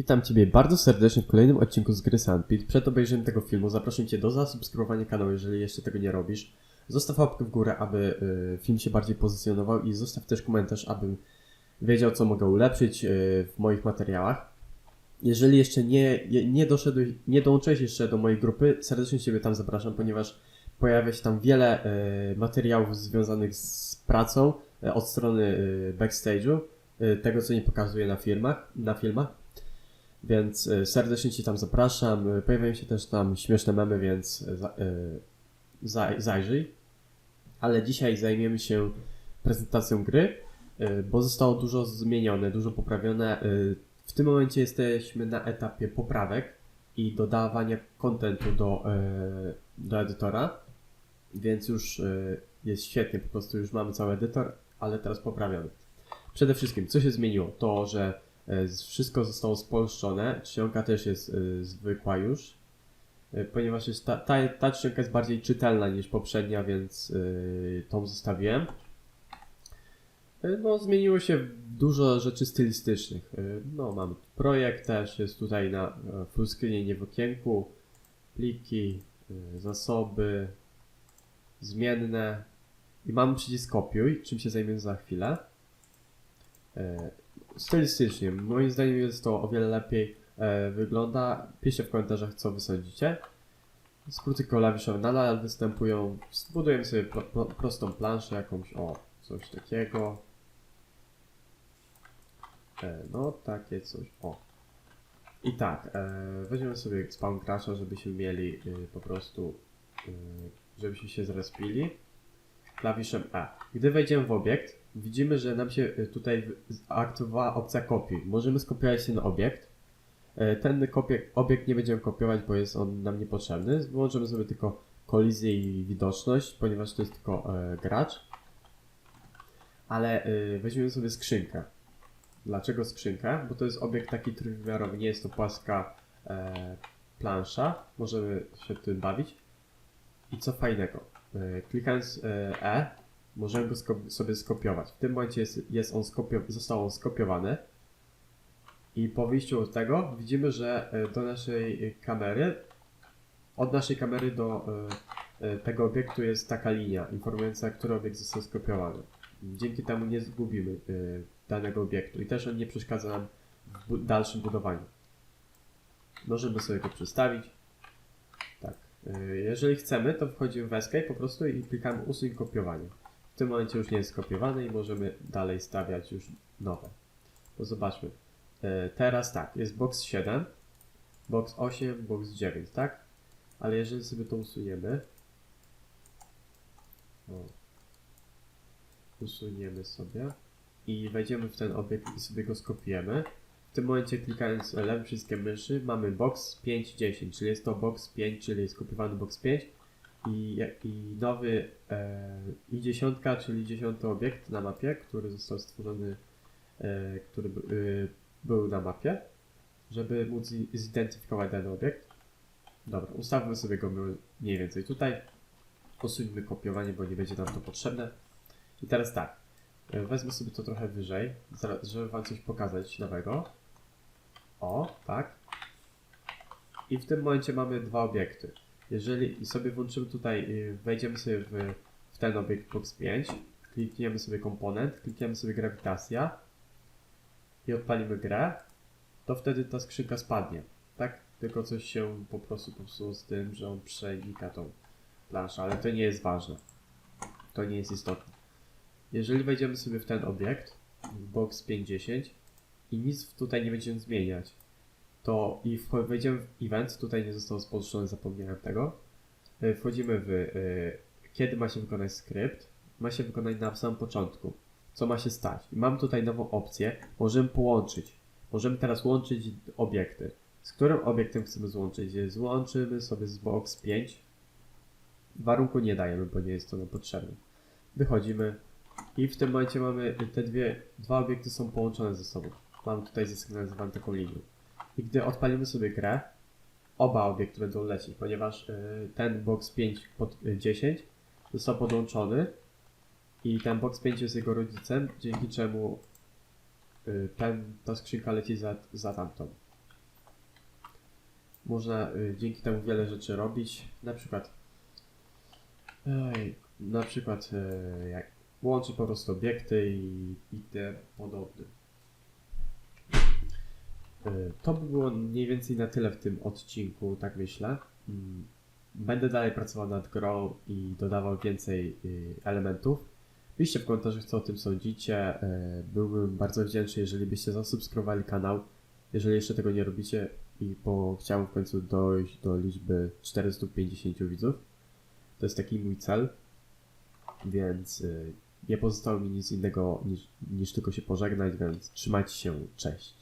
Witam Ciebie bardzo serdecznie w kolejnym odcinku z gry Sandpit. Przed obejrzeniem tego filmu zapraszam Cię do zasubskrybowania kanału, jeżeli jeszcze tego nie robisz. Zostaw łapkę w górę, aby y, film się bardziej pozycjonował i zostaw też komentarz, abym wiedział, co mogę ulepszyć y, w moich materiałach. Jeżeli jeszcze nie, nie doszedłeś, nie dołączyłeś jeszcze do mojej grupy, serdecznie Ciebie tam zapraszam, ponieważ pojawia się tam wiele y, materiałów związanych z pracą od strony backstage'u, tego co nie pokazuję na filmach, na filmach. Więc y, serdecznie Ci tam zapraszam. Y, Pojawiają się też tam śmieszne memy, więc y, za, zaj, zajrzyj. Ale dzisiaj zajmiemy się prezentacją gry, bo zostało dużo zmienione, dużo poprawione. W tym momencie jesteśmy na etapie poprawek i dodawania kontentu do, do edytora, więc już jest świetnie, po prostu już mamy cały edytor, ale teraz poprawiony. Przede wszystkim, co się zmieniło? To, że Wszystko zostało spolszczone. Czcionka też jest y, zwykła już, y, ponieważ jest ta, ta, ta czcionka jest bardziej czytelna niż poprzednia, więc tą zostawiłem. No, zmieniło się dużo rzeczy stylistycznych. No, mamy tu projekt też, jest tutaj na e, full screenie, nie w okienku. Pliki, zasoby, zmienne. I mamy przycisk kopiuj, czym się zajmiemy za chwilę. Stylistycznie, moim zdaniem jest to o wiele lepiej e, wygląda. Piszcie w komentarzach, co wy sądzicie. Skróty klawiszowe nadal występują. Zbudujemy sobie pro, pro, prostą planszę, jakąś, o, coś takiego. E, no, takie coś, o. I tak, e, weźmiemy sobie spawn crasha, żebyśmy mieli y, po prostu, y, żebyśmy się zrespili klawiszem E. Gdy wejdziemy w obiekt, widzimy, że nam się y, tutaj aktywowała opcja kopiuj. Możemy skopiować ten obiekt. E, Ten obiekt nie będziemy kopiować, bo jest on nam niepotrzebny. Wyłączymy sobie tylko kolizję i widoczność, ponieważ to jest tylko e, gracz. Ale e, weźmiemy sobie skrzynkę. Dlaczego skrzynkę? Bo to jest obiekt taki trójwymiarowy, nie jest to płaska e, plansza. Możemy się tym bawić. I co fajnego? E, Klikając e, E, możemy go sobie skopiować. W tym momencie jest, jest on został on skopiowany. I po wyjściu z tego widzimy, że e, do naszej kamery, od naszej kamery do e, e, tego obiektu jest taka linia informująca, który obiekt został skopiowany. Dzięki temu nie zgubimy danego obiektu i też on nie przeszkadza nam w dalszym budowaniu. Możemy sobie go przestawić. Tak. Jeżeli chcemy, to wchodzimy w Escape po prostu i klikamy usuń kopiowanie. W tym momencie już nie jest skopiowane i możemy dalej stawiać już nowe. To zobaczmy. E, Teraz tak, jest box 7, box 8, box 9, tak? Ale jeżeli sobie to usuniemy, o, usuniemy sobie i wejdziemy w ten obiekt i sobie go skopiujemy. W tym momencie klikając lewym przyciskiem myszy mamy box 510, czyli jest to box 5, czyli skopiowany box 5 i, i nowy e, i dziesiątka, czyli dziesiąty obiekt na mapie, który został stworzony, e, który y, był na mapie, żeby móc zi- zidentyfikować dany obiekt. Dobra, ustawmy sobie go mniej więcej tutaj. Usuńmy kopiowanie, bo nie będzie nam to potrzebne. I teraz tak, e, wezmę sobie to trochę wyżej, żeby Wam coś pokazać nowego. O, tak. I w tym momencie mamy dwa obiekty. Jeżeli sobie włączymy tutaj, y, wejdziemy sobie w, w ten obiekt box 5, klikniemy sobie komponent, klikniemy sobie grawitacja i odpalimy grę, to wtedy ta skrzynka spadnie. Tak? Tylko coś się po prostu popsuło z tym, że on przenika tą planszę, ale to nie jest ważne. To nie jest istotne. Jeżeli wejdziemy sobie w ten obiekt, w box 510 i nic tutaj nie będziemy zmieniać, to i wejdziemy w event, tutaj nie zostało spolszczone, zapomniałem tego. E, Wchodzimy w e, kiedy ma się wykonać skrypt, ma się wykonać na samym początku. Co ma się stać? I mam tutaj nową opcję, możemy połączyć. Możemy teraz łączyć obiekty. Z którym obiektem chcemy złączyć? E, Złączymy sobie z box 5. Warunku nie dajemy, bo nie jest to nam potrzebne. Wychodzimy i w tym momencie mamy te dwie, dwa obiekty są połączone ze sobą. Mam tutaj zasygnalizowaną taką linię. I gdy odpalimy sobie grę, oba obiekty będą lecieć, ponieważ y, ten box 5 pod y, 10 został podłączony i ten box 5 jest jego rodzicem, dzięki czemu y, ten, ta skrzynka leci za, za tamtą. można y, dzięki temu wiele rzeczy robić. Na przykład, na przykład y, jak łączy po prostu obiekty i, i te podobne. Y, To by było mniej więcej na tyle w tym odcinku, tak myślę. Mm, Będę dalej pracował nad grą i dodawał więcej y, elementów. Piszcie w komentarzach, co o tym sądzicie. Y, Byłbym bardzo wdzięczny, jeżeli byście zasubskrybowali kanał. Jeżeli jeszcze tego nie robicie i bo chciałem w końcu dojść do liczby 450 widzów. To jest taki mój cel. Więc nie pozostało mi nic innego niż, niż tylko się pożegnać, więc trzymajcie się, cześć.